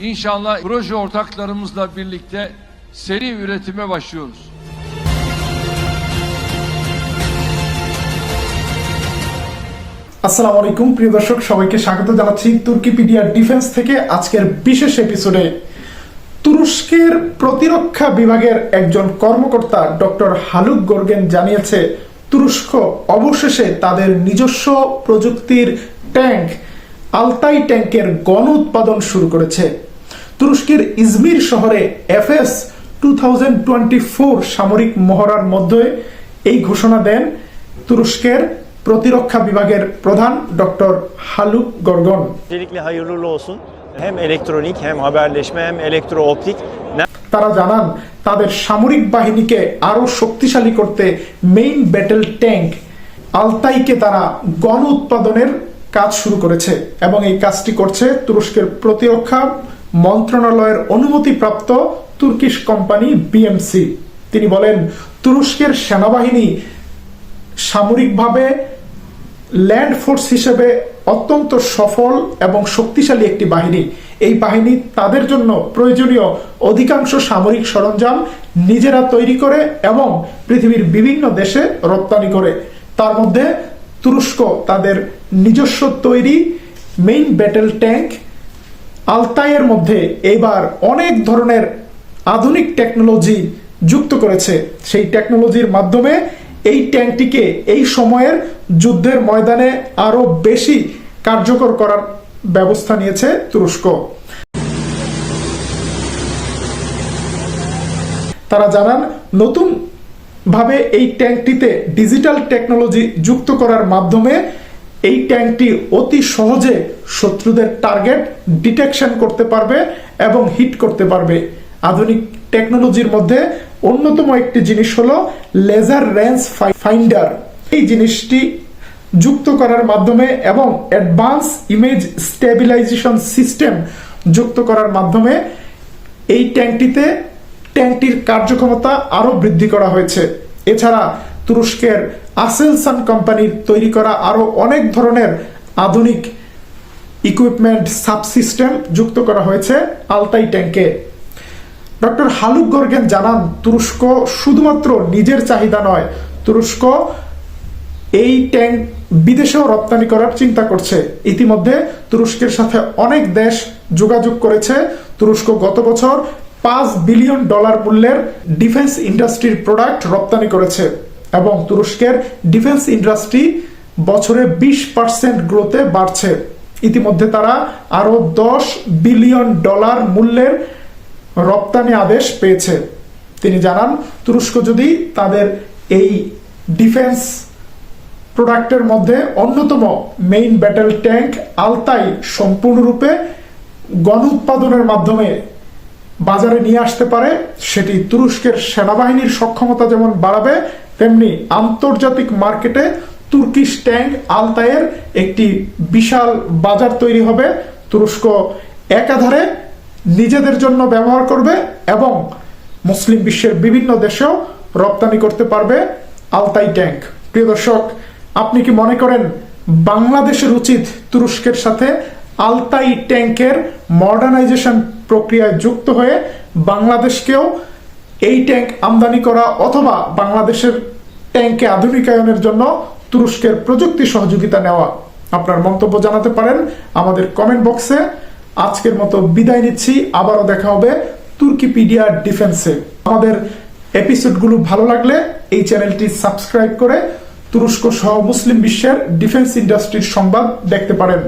İnşallah proje ortaklarımızla birlikte seri üretime başlıyoruz. আসসালামু আলাইকুম, প্রিয় দর্শক, সবাইকে স্বাগত জানাচ্ছি তুর্কিপিডিয়া ডিফেন্স থেকে আজকের বিশেষ এপিসোডে তুরস্কের প্রতিরক্ষা বিভাগের একজন কর্মকর্তা ডক্টর হালুক গোর্গেন জানিয়েছে, তুরস্ক অবশেষে তাদের নিজস্ব প্রযুক্তির ট্যাঙ্ক, আলতাই ট্যাঙ্কের গণ উৎপাদন শুরু করেছে তুরস্কের ইজমির শহরে এফএস টু সামরিক মহড়ার মধ্যে এই ঘোষণা দেন তুরস্কের প্রতিরক্ষা বিভাগের প্রধান ডক্টর হালুক গর্গন। তারা জানান তাদের সামরিক বাহিনীকে আরও শক্তিশালী করতে মেইন ব্যাটেল ট্যাঙ্ক আলতাইকে তারা গণ উৎপাদনের কাজ শুরু করেছে এবং এই কাজটি করছে তুরস্কের প্রতিরক্ষা মন্ত্রণালয়ের অনুমতিপ্রাপ্ত তুর্কিশ কোম্পানি বিএমসি। তিনি বলেন, তুরস্কের সেনাবাহিনী সামরিকভাবে ল্যান্ড ফোর্স হিসেবে অত্যন্ত সফল এবং শক্তিশালী একটি বাহিনী। এই বাহিনী তাদের জন্য প্রয়োজনীয় অধিকাংশ সামরিক সরঞ্জাম নিজেরা তৈরি করে এবং পৃথিবীর বিভিন্ন দেশে রপ্তানি করে। তার মধ্যে তুরস্ক তাদের নিজস্ব তৈরি মেইন ব্যাটেল ট্যাঙ্ক আলতাইয়ের মধ্যে এবার অনেক ধরনের আধুনিক টেকনোলজি যুক্ত করেছে। সেই টেকনোলজির মাধ্যমে এই ট্যাঙ্কটিকে এই সময়ের যুদ্ধের ময়দানে আরও বেশি কার্যকর করার ব্যবস্থা নিয়েছে তুরস্ক। তারা জানান নতুন ভাবে এই ট্যাঙ্কটিতে ডিজিটাল টেকনোলজি যুক্ত করার মাধ্যমে এই ট্যাঙ্কটি অতি সহজে শত্রুদের টার্গেট ডিটেকশন করতে পারবে এবং হিট করতে পারবে। আধুনিক টেকনোলজির মধ্যে অন্যতম একটি জিনিস হলো লেজার রেঞ্জ ফাইন্ডার। এই জিনিসটি যুক্ত করার মাধ্যমে এবং অ্যাডভান্স ইমেজ স্টেবিলাইজেশন সিস্টেম যুক্ত করার মাধ্যমে এই ট্যাঙ্কটিতে ট্যাঙ্কটির কার্যক্ষমতা আরও বৃদ্ধি করা হয়েছে। এছাড়া তুরস্কের আসেলসান কোম্পানির তৈরি করা আরও অনেক ধরনের আধুনিক ইকুইপমেন্ট সাবসিস্টেম যুক্ত করা হয়েছে আলতাই ট্যাঙ্কে ডক্টর হালুক গর্গেন জানান, তুরস্ক শুধুমাত্র নিজের চাহিদা নয়, তুরস্ক এই ট্যাঙ্ক বিদেশেও রপ্তানি করার চিন্তা করছে। ইতিমধ্যে তুরস্কের সাথে অনেক দেশ যোগাযোগ করেছে। তুরস্ক গত বছর পাঁচ বিলিয়ন ডলার মূল্যের ডিফেন্স ইন্ডাস্ট্রির প্রোডাক্ট রপ্তানি করেছে। এবং তুরস্কের ডিফেন্স ইন্ডাস্ট্রি বছরে বিশ পার্সেন্ট গ্রোথে বাড়ছে। ইতিমধ্যে তারা আরও দশ বিলিয়ন ডলার মূল্যের রপ্তানি আদেশ পেয়েছে। তিনি জানান, তুরস্ক যদি তাদের এই ডিফেন্স প্রোডাক্টের মধ্যে অন্যতম মেইন ব্যাটেল ট্যাঙ্ক আলতাই সম্পূর্ণরূপে গণ উৎপাদনের মাধ্যমে বাজারে নিয়ে আসতে পারে, সেটি তুরস্কের সেনাবাহিনীর সক্ষমতা যেমন বাড়াবে তেমনি আন্তর্জাতিক মার্কেটে তুর্কিশ ট্যাঙ্ক আলতায়ের একটি বিশাল বাজার তৈরি হবে। তুরস্ক একাধারে নিজেদের জন্য ব্যবহার করবে এবং মুসলিম বিশ্বের বিভিন্ন দেশেও রপ্তানি করতে পারবে আলতাই ট্যাঙ্ক প্রিয় দর্শক, আপনি কি মনে করেন বাংলাদেশের উচিত তুরস্কের সাথে আলতাই ট্যাঙ্কের মডার্নাইজেশন প্রক্রিয়ায় যুক্ত হয়ে বাংলাদেশকেও এই ট্যাঙ্ক আমদানি করা অথবা বাংলাদেশের ট্যাঙ্কে আধুনিকায়নের জন্য তুরস্কের প্রযুক্তি সহযোগিতা নেওয়া। আপনার মন্তব্য জানাতে পারেন আমাদের কমেন্ট বক্সে আজকের মতো বিদায় নিচ্ছি। আবারও দেখা হবে তুর্কিপিডিয়া ডিফেন্সে আমাদের এপিসোডগুলো ভালো লাগলে এই চ্যানেলটি সাবস্ক্রাইব করে তুরস্ক সহ মুসলিম বিশ্বের ডিফেন্স ইন্ডাস্ট্রির সংবাদ দেখতে পারেন।